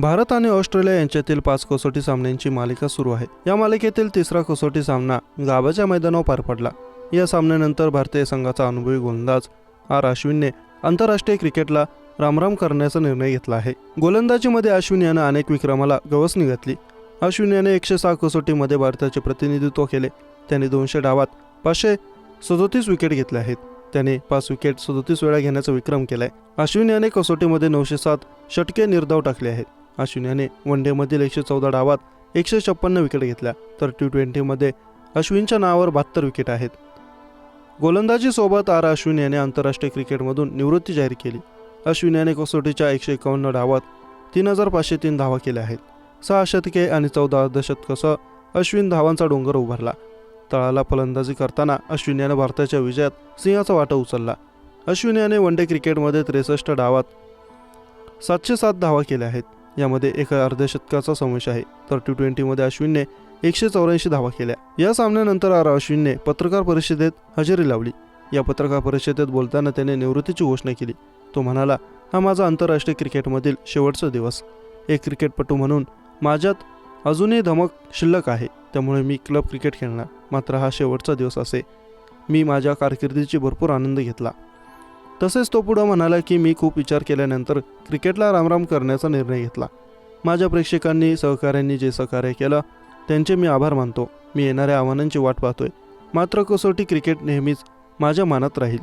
भारत आणि ऑस्ट्रेलिया यांच्यातील पाच कसोटी सामन्यांची मालिका सुरू आहे. या मालिकेतील तिसरा कसोटी सामना गाबाच्या मैदानावर पार पडला. या सामन्यानंतर भारतीय संघाचा अनुभवी गोलंदाज आर अश्विनने आंतरराष्ट्रीय क्रिकेटला रामराम करण्याचा निर्णय घेतला आहे. गोलंदाजीमध्ये अश्विन यानं अनेक विक्रमाला गवसणी घातली अश्विन याने एकशे सहा कसोटीमध्ये भारताचे प्रतिनिधित्व केले. त्याने दोनशे डावात पाचशे सदोतीस विकेट घेतले आहेत. त्याने पाच विकेट सदोतीस वेळा घेण्याचा विक्रम केलाय. अश्विन याने कसोटीमध्ये नऊशे सात षटके निर्धाव टाकले आहेत. अश्विन याने वन डेमधील एकशे चौदा डावात एकशे छप्पन्न विकेट घेतल्या. तर टी ट्वेंटीमध्ये अश्विनच्या नावावर बहात्तर विकेट आहेत. गोलंदाजीसोबत आर अश्विन याने आंतरराष्ट्रीय क्रिकेटमधून निवृत्ती जाहीर केली. अश्विन याने कसोटीच्या एकशे एकावन्न डावात तीन हजार पाचशे तीन धावा केल्या आहेत. सहा शतके आणि चौदा अर्धशतकासह अश्विन धावांचा डोंगर उभारला. तळाला फलंदाजी करताना अश्विन याने भारताच्या विजयात सिंहाचा वाटा उचलला. अश्विन याने वन डे क्रिकेटमध्ये त्रेसष्ट डावात सातशे सात धावा केल्या आहेत. यामध्ये एका अर्धशतकाचा समावेश आहे. तर टी ट्वेंटीमध्ये अश्विनने एकशे चौऱ्याऐंशी धावा केल्या. या सामन्यानंतर आर अश्विनने पत्रकार परिषदेत हजेरी लावली. या पत्रकार परिषदेत बोलताना त्याने निवृत्तीची घोषणा केली. तो म्हणाला हा माझा आंतरराष्ट्रीय क्रिकेटमधील शेवटचा दिवस. एक क्रिकेटपटू म्हणून माझ्यात अजूनही धमक शिल्लक आहे. त्यामुळे मी क्लब क्रिकेट खेळणार. मात्र हा शेवटचा दिवस असे. मी माझ्या कारकिर्दीची भरपूर आनंद घेतला. तसेच तो पुढं म्हणाला की मी खूप विचार केल्यानंतर क्रिकेटला रामराम करण्याचा निर्णय घेतला. माझ्या प्रेक्षकांनी सहकाऱ्यांनी जे सहकार्य केलं त्यांचे मी आभार मानतो. मी येणाऱ्या आव्हानांची वाट पाहतोय. मात्र कसोटी क्रिकेट नेहमीच माझ्या मनात राहील.